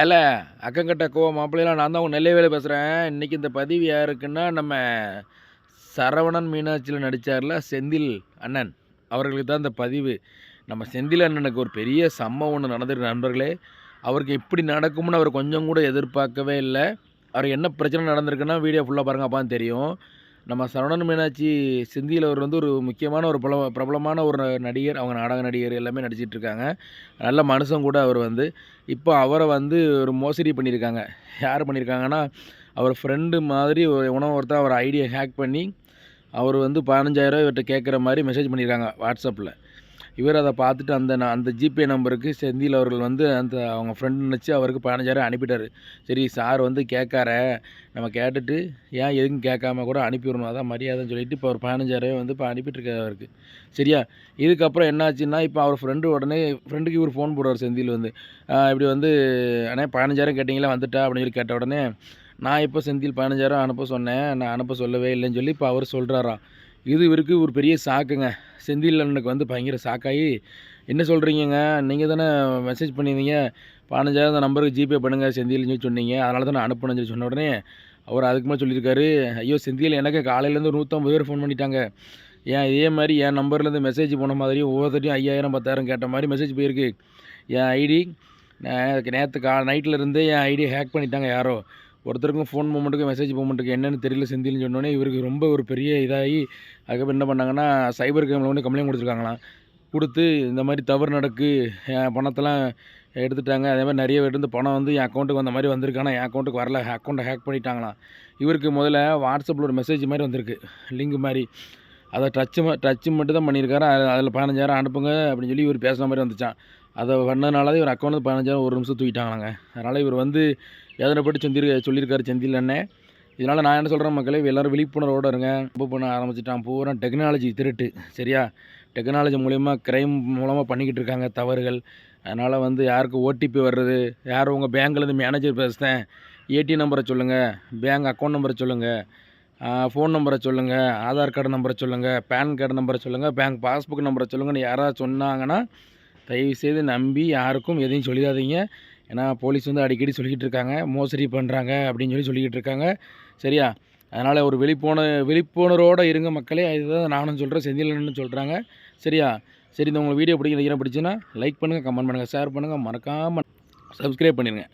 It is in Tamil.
ஏல அக்கங்கட்ட கோ மாப்பிள்ளையெல்லாம் நான் தான் உங்கள் நெல்லை வேலை பேசுகிறேன் இன்றைக்கி இந்த பதிவு யாருக்குன்னா நம்ம சரவணன் மீனாட்சியில் நடித்தார்ல செந்தில் அண்ணன். அவர்களுக்கு தான் இந்த பதிவு. நம்ம செந்தில் அண்ணனுக்கு ஒரு பெரிய சம்பவம் ஒன்று நடந்திருக்கு நண்பர்களே. அவருக்கு எப்படி நடக்கும்னு அவர் கொஞ்சம் கூட எதிர்பார்க்கவே இல்லை. அவர் என்ன பிரச்சனை நடந்திருக்குன்னா வீடியோ ஃபுல்லாக பாருங்கப்பான்னு தெரியும். நம்ம சரவணன் மீனாட்சி சிந்தியில் அவர் வந்து ஒரு முக்கியமான ஒரு பிரபல பிரபலமான ஒரு நடிகர் அவங்க நாடக நடிகர் எல்லாமே நடிச்சிட்டு இருக்காங்க. நல்ல மனுஷன் கூட அவர் வந்து. இப்போ அவரை வந்து ஒரு மோசடி பண்ணியிருக்காங்க. யார் பண்ணியிருக்காங்கன்னா அவர் ஃப்ரெண்டு மாதிரி உணவு ஒருத்தர் அவர் ஐடியை ஹேக் பண்ணி அவர் வந்து பதினஞ்சாயிரம் இவர்கிட்ட கேட்குற மாதிரி மெசேஜ் பண்ணியிருக்காங்க வாட்ஸ்அப்பில் இவர் அதை பார்த்துட்டு அந்த அந்த ஜிபே நம்பருக்கு செந்தில் அவர்கள் வந்து அந்த அவங்க ஃப்ரெண்டு நினச்சி அவருக்கு பதினஞ்சாயிரம் அனுப்பிட்டாரு. சரி சார் வந்து கேட்கார நம்ம கேட்டுட்டு ஏன் எதுவும் கேட்காம கூட அனுப்பிவிடணும் அதான் மரியாதைன்னு சொல்லிட்டு இப்போ ஒரு பதினஞ்சாயிரம் வந்து இப்போ அனுப்பிட்டுருக்காரு அவருக்கு. சரியா? இதுக்கப்புறம் என்னாச்சுன்னா இப்போ அவர் ஃப்ரெண்டு உடனே ஃப்ரெண்டுக்கு இவர் ஃபோன் போடுவார் செந்தில் வந்து. இப்படி வந்து அண்ணே பதினஞ்சாயிரம் கேட்டிங்களா வந்துட்டா அப்படின்னு சொல்லி கேட்ட உடனே நான் இப்போ செந்தில் பதினஞ்சாயிரம் அனுப்ப சொன்னேன் நான் அனுப்ப சொல்லவே இல்லைன்னு சொல்லி இப்போ அவர் சொல்கிறாராம் இது இவருக்கு ஒரு பெரிய சாக்குங்க. செந்தில் அண்ணனுக்கு வந்து பயங்கர சாக்காகி என்ன சொல்கிறீங்கங்க நீங்கள் தானே மெசேஜ் பண்ணியிருந்தீங்க. பதினஞ்சாயிரம் அந்த நம்பருக்கு ஜிபே பண்ணுங்கள் செந்தில்னு சொல்லி சொன்னீங்க. அதனால தான் நான் அனுப்புனேன்னு சொல்லி சொன்ன உடனே அவர் அதுக்கு மேலே சொல்லியிருக்காரு. ஐயோ செந்தில் எனக்கு காலையிலேருந்து நூற்றம்பது பேர் ஃபோன் பண்ணிட்டாங்க. ஏன் இதே மாதிரி என் நம்பர்லேருந்து மெசேஜ் போன மாதிரியும் ஒவ்வொருத்தரையும் ஐயாயிரம் பத்தாயிரம் கேட்ட மாதிரி மெசேஜ் போயிருக்கு. என் ஐடி நேற்று கா நைட்டில் இருந்தே என் ஐடி ஹேக் பண்ணிட்டாங்க யாரோ. ஒருத்தருக்கும் ஃபோன் மூமெண்ட்டுக்கு மெசேஜ் மூமெண்ட்டுக்கு என்னென்னு தெரியல செந்தில்னு சொன்னோடனே இவருக்கு ரொம்ப ஒரு பெரிய இதாகி அதுக்கப்புறம் என்ன பண்ணாங்கன்னா சைபர் கேமில் வந்து கம்ப்ளைண்ட் கொடுத்துருக்காங்களாம். கொடுத்து இந்த மாதிரி தவறு நடக்கு என் பணத்தெல்லாம் எடுத்துட்டாங்க. அதே மாதிரி நிறைய பேர் இருந்து பணம் வந்து என் அக்கௌண்ட்டுக்கு வந்த மாதிரி வந்திருக்கானா? என் அக்கௌண்ட்டுக்கு வரல. அக்கௌண்ட்டை ஹேக் பண்ணிட்டாங்களாம். இவருக்கு முதல்ல வாட்ஸ்அப்பில் ஒரு மெசேஜ் மாதிரி வந்திருக்கு. லிங்க் மாதிரி. அதை டச்சு டச்சு மட்டும் தான் பண்ணியிருக்காரு. அதில் பதினஞ்சாயிரம் அனுப்புங்க அப்படின்னு சொல்லி இவர் பேசுகிற மாதிரி வந்துச்சான் அதை பண்ணதுனால தான் இவர் அக்கௌண்ட் பதினஞ்சாயிரம் ஒரு நிமிஷம் தூக்கிட்டாங்களாங்க. அதனால் இவர் வந்து வேதனைப்பட்டு சொல்லி சொல்லியிருக்காரு செந்தில் அண்ணன் இதனால் நான் என்ன சொல்கிறேன் மக்களே எல்லோரும் விழிப்புணர்வோடு இருங்க. ரொம்ப பண்ண ஆரம்பிச்சிட்டான். பூரா டெக்னாலஜி திருட்டு சரியா? டெக்னாலஜி மூலிமா க்ரைம் மூலமாக பண்ணிக்கிட்டு இருக்காங்க தவறுகள். அதனால் வந்து யாருக்கு ஓடிபி வர்றது யார் உங்கள் பேங்க்லேருந்து மேனேஜர் பேசுகிறேன் ஏடிஎம் நம்பரை சொல்லுங்கள் பேங்க் அக்கௌண்ட் நம்பரை சொல்லுங்கள் ஃபோன் நம்பரை சொல்லுங்கள் ஆதார் கார்டு நம்பரை சொல்லுங்கள் பேன் கார்டு நம்பரை சொல்லுங்கள் பேங்க் பாஸ்புக் நம்பரை சொல்லுங்கன்னு யாராவது சொன்னாங்கன்னா தயவுசெய்து நம்பி யாருக்கும் எதையும் சொல்லிடாதீங்க. ஏன்னா போலீஸ் வந்து அடிக்கடி சொல்லிக்கிட்டு இருக்காங்க. மோசடி பண்ணுறாங்க அப்படின்னு சொல்லி சொல்லிக்கிட்டு இருக்காங்க. சரியா? அதனால் ஒரு வெளிப்போன விழிப்புணர்வோடு இருங்க மக்களே. இதுதான் நானும் சொல்கிறேன் செந்திலன்னு சொல்கிறாங்க சரியா? சரி இந்த உங்களுக்கு வீடியோ பிடிக்கும் பிடிச்சுன்னா லைக் பண்ணுங்கள் கமெண்ட் பண்ணுங்கள் ஷேர் பண்ணுங்கள் மறக்காமல் சப்ஸ்கிரைப் பண்ணிடுங்க